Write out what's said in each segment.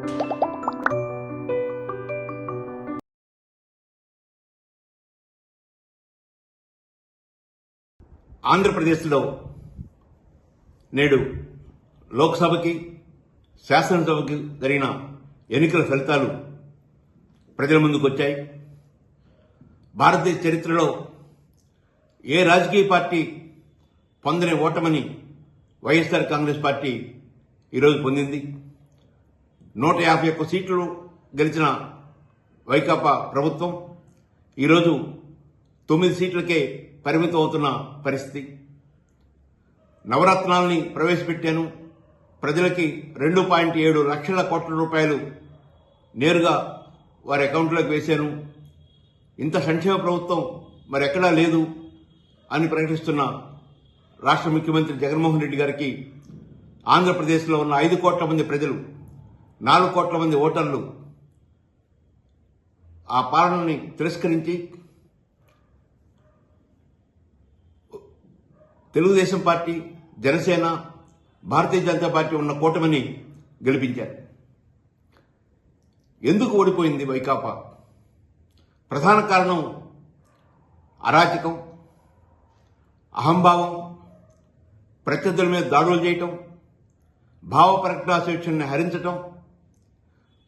ఆంధ్రప్రదేశ్లో నేడు లోక్సభకి శాసనసభకి జరిగిన ఎన్నికల ఫలితాలు ప్రజల ముందుకు వచ్చాయి. భారతదేశ చరిత్రలో ఏ రాజకీయ పార్టీ పొందని ఓటమని వైఎస్ఆర్ కాంగ్రెస్ పార్టీ ఈరోజు పొందింది. నూట యాభై ఒక్క సీట్లు గెలిచిన వైకాపా ప్రభుత్వం ఈరోజు తొమ్మిది సీట్లకే పరిమితం అవుతున్న పరిస్థితి. నవరత్నాల్ని ప్రవేశపెట్టాను. ప్రజలకి రెండు పాయింట్ ఏడు లక్షల కోట్ల రూపాయలు నేరుగా వారి అకౌంట్లోకి వేశాను. ఇంత సంక్షేమ ప్రభుత్వం మరి ఎక్కడా లేదు అని ప్రకటిస్తున్న రాష్ట్ర ముఖ్యమంత్రి జగన్మోహన్ రెడ్డి గారికి ఆంధ్రప్రదేశ్లో ఉన్న ఐదు కోట్ల మంది ప్రజలు నాలుగు కోట్ల మంది ఓటర్లు ఆ పాలనని తిరస్కరించి తెలుగుదేశం పార్టీ జనసేన భారతీయ జనతా పార్టీ ఉన్న కూటమిని గెలిపించారు. ఎందుకు ఓడిపోయింది వైకాపా? ప్రధాన కారణం అరాచకం అహంభావం ప్రత్యర్థుల మీద దాడులు చేయటం భావ ప్రకటన స్వేచ్ఛని హరించటం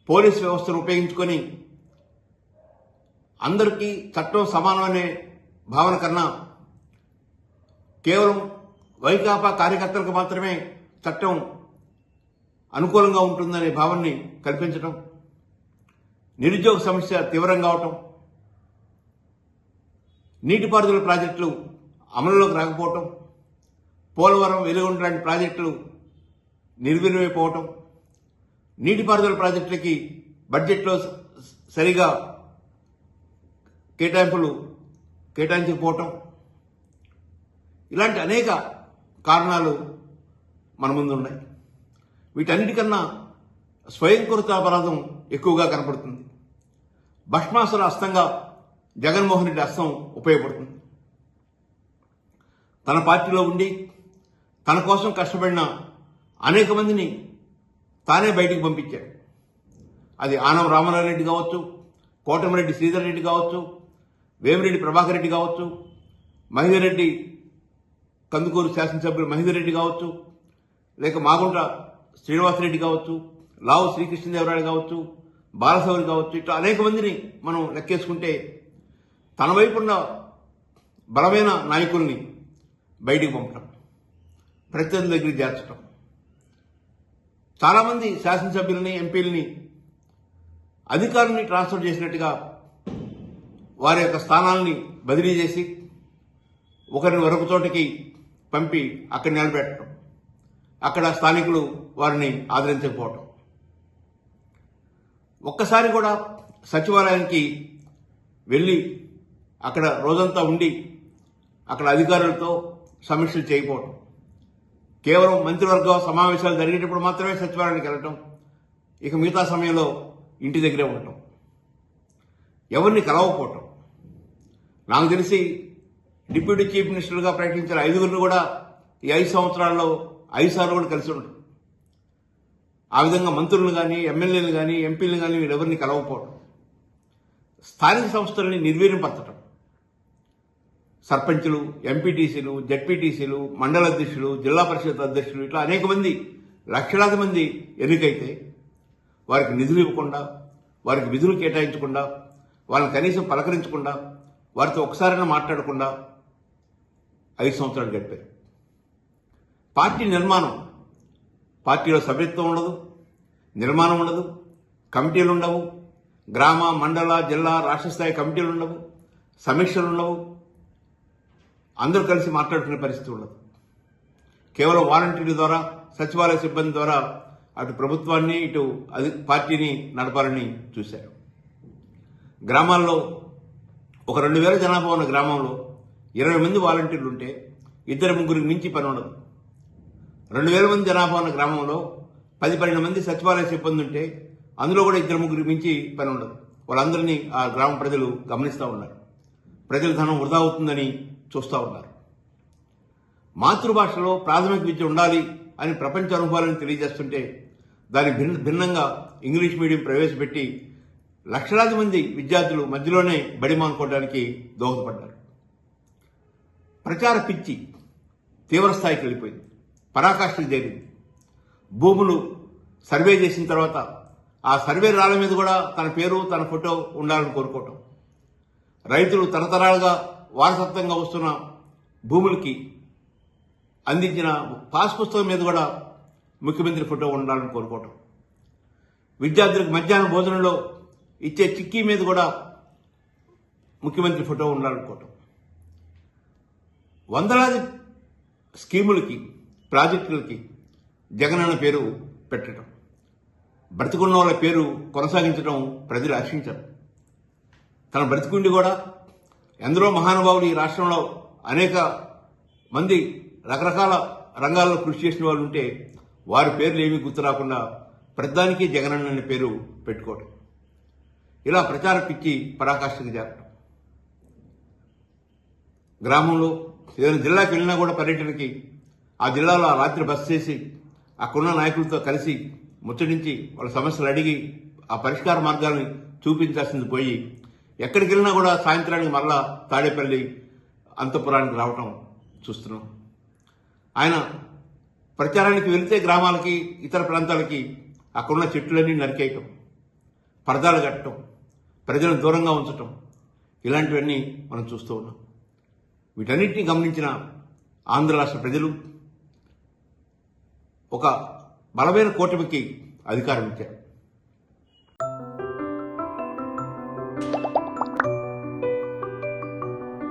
పోలీస్ వ్యవస్థను ఉపయోగించుకొని అందరికీ చట్టం సమానమనే భావన కన్నా కేవలం వైకాపా కార్యకర్తలకు మాత్రమే చట్టం అనుకూలంగా ఉంటుందనే భావాన్ని కల్పించడం నిరుద్యోగ సమస్య తీవ్రంగా కావటం నీటిపారుదల ప్రాజెక్టులు అమలులోకి రాకపోవటం పోలవరం వెలుగుండ లాంటి ప్రాజెక్టులు నిర్వీర్యమైపోవటం నీటిపారుదల ప్రాజెక్టులకి బడ్జెట్లో స- సరిగా కేటాయింపులు కేటాయించకపోవటం. ఇలాంటి అనేక కారణాలు మన ముందు ఉన్నాయి వీటన్నిటికన్నా స్వయంకృత అపరాధం ఎక్కువగా కనపడుతుంది. భస్మాసుర అస్తంగా జగన్మోహన్ రెడ్డి అస్తం ఉపయోగపడుతుంది. తన పార్టీలో ఉండి తన కోసం కష్టపడిన అనేక మందిని తానే బయటికి పంపించాడు. అది ఆనం రామారావు కావచ్చు కోటమిరెడ్డి శ్రీధర్ రెడ్డి కావచ్చు వేమిరెడ్డి ప్రభాకర్ రెడ్డి కావచ్చు మహేందర్ రెడ్డి కందుకూరు శాసనసభ్యులు మహేందర్ రెడ్డి కావచ్చు లేక మాగుంట శ్రీనివాసరెడ్డి కావచ్చు లావు శ్రీకృష్ణదేవరాయలు కావచ్చు బాలసౌరి కావచ్చు ఇట్లా అనేక మందిని మనం లెక్కేసుకుంటే తన వైపు ఉన్న బలమైన నాయకుల్ని బయటికి పంపడం ప్రత్యర్థుల దగ్గరికి చేర్చడం. చాలామంది శాసనసభ్యుల్ని ఎంపీలని అధికారుల్ని ట్రాన్స్ఫర్ చేసినట్టుగా వారి యొక్క స్థానాల్ని బదిలీ చేసి ఒకరిని మరొక చోటకి పంపి అక్కడ నిలబెట్టడం. అక్కడ స్థానికులు వారిని ఆదరించకపోవటం. ఒక్కసారి కూడా సచివాలయానికి వెళ్ళి అక్కడ రోజంతా ఉండి అక్కడ అధికారులతో సమీక్షలు చేయకపోవటం. కేవలం మంత్రివర్గ సమావేశాలు జరిగేటప్పుడు మాత్రమే సచివాలయానికి వెళ్ళటం ఇక మిగతా సమయంలో ఇంటి దగ్గరే ఉండటం ఎవరిని కలవకపోవటం. నాకు తెలిసి డిప్యూటీ చీఫ్ మినిస్టర్గా ప్రకటించిన ఐదుగురిని కూడా ఈ ఐదు సంవత్సరాల్లో ఐదు సార్లు కూడా కలిసి ఉంటారు ఆ విధంగా మంత్రులను కానీ ఎమ్మెల్యేలు కానీ ఎంపీలను కానీ వీళ్ళెవరిని కలవకపోవడం స్థానిక సంస్థలని నిర్వీర్యపరచడం సర్పంచులు ఎంపీటీసీలు జడ్పీటీసీలు మండల అధ్యక్షులు జిల్లా పరిషత్ అధ్యక్షులు ఇట్లా అనేక మంది లక్షలాది మంది ఎన్నికైతే వారికి నిధులు ఇవ్వకుండా వారికి విధులు కేటాయించకుండా వాళ్ళని కనీసం పలకరించకుండా వారితో ఒకసారైనా మాట్లాడకుండా ఐదు సంవత్సరాలు గడిపారు. పార్టీ నిర్మాణం పార్టీలో సభ్యత్వం ఉండదు నిర్మాణం ఉండదు కమిటీలు ఉండవు గ్రామ మండల జిల్లా రాష్ట్ర స్థాయి కమిటీలు ఉండవు సమీక్షలు ఉండవు అందరూ కలిసి మాట్లాడుకునే పరిస్థితి ఉండదు. కేవలం వాలంటీర్ల ద్వారా సచివాలయ సిబ్బంది ద్వారా అటు ప్రభుత్వాన్ని ఇటు అది పార్టీని నడపాలని చూశారు. గ్రామాల్లో ఒక రెండు వేల జనాభా ఉన్న గ్రామంలో ఇరవై మంది వాలంటీర్లు ఉంటే ఇద్దరు ముగ్గురికి మించి పని ఉండదు. రెండు వేల మంది జనాభా ఉన్న గ్రామంలో పది పన్నెండు మంది సచివాలయ సిబ్బంది ఉంటే అందులో కూడా ఇద్దరు ముగ్గురికి మించి పని ఉండదు. వాళ్ళందరినీ ఆ గ్రామ ప్రజలు గమనిస్తూ ఉన్నారు. ప్రజల ధనం వృధా అవుతుందని చూస్తూ ఉన్నారు. మాతృభాషలో ప్రాథమిక విద్య ఉండాలి అని ప్రపంచ అనుభవాలను తెలియజేస్తుంటే దాని భిన్న భిన్నంగా ఇంగ్లీష్ మీడియం ప్రవేశపెట్టి లక్షలాది మంది విద్యార్థులు మధ్యలోనే బడి మానుకోవడానికి దోహదపడ్డారు. ప్రచార పిచ్చి తీవ్రస్థాయికి వెళ్ళిపోయింది. పరాకాష్ఠకు చేరింది భూములు సర్వే చేసిన తర్వాత ఆ సర్వే రాళ్ళ మీద కూడా తన పేరు తన ఫోటో ఉండాలని కోరుకోవటం. రైతులు తరతరాలుగా వారసత్వంగా వస్తున్న భూములకి అందించిన పాస్ పుస్తకం మీద కూడా ముఖ్యమంత్రి ఫోటో ఉండాలని కోరుకోవటం. విద్యార్థులకు మధ్యాహ్నం భోజనంలో ఇచ్చే చిక్కీ మీద కూడా ముఖ్యమంత్రి ఫోటో ఉండాలనుకోవటం వందలాది స్కీములకి ప్రాజెక్టులకి జగనన్న పేరు పెట్టడం. బ్రతికున్న వాళ్ళ పేరు కొనసాగించడం ప్రజలు ఆశించారు. తన బ్రతికుండి కూడా ఎందరో మహానుభావులు ఈ రాష్ట్రంలో అనేక మంది రకరకాల రంగాల్లో కృషి చేసిన వాళ్ళు ఉంటే వారి పేర్లు ఏమీ గుర్తు రాకుండా ప్రతిదానికి జగనన్న అనే పేరు పెట్టుకోవటం. ఇలా ప్రచార పిచ్చి పరాకాష్ఠకు చేరటం. గ్రామంలో ఏదైనా జిల్లాకి వెళ్ళినా కూడా పర్యటనకి ఆ జిల్లాలో ఆ రాత్రి బస్ చేసి అక్కడున్న నాయకులతో కలిసి ముచ్చటించి వాళ్ళ సమస్యలు అడిగి ఆ పరిష్కార మార్గాన్ని చూపించాల్సింది పోయి ఎక్కడికి వెళ్ళినా కూడా సాయంత్రానికి మరలా తాడేపల్లి అంతపురానికి రావటం చూస్తున్నాం. ఆయన ప్రచారానికి వెళితే గ్రామాలకి ఇతర ప్రాంతాలకి అక్కడున్న చెట్లన్నీ నరికేయటం పరదాలు కట్టడం ప్రజలను దూరంగా ఉంచటం ఇలాంటివన్నీ మనం చూస్తూ ఉన్నాం. వీటన్నిటిని గమనించిన ఆంధ్ర రాష్ట్ర ప్రజలు ఒక బలమైన కూటమికి అధికారం ఇచ్చారు.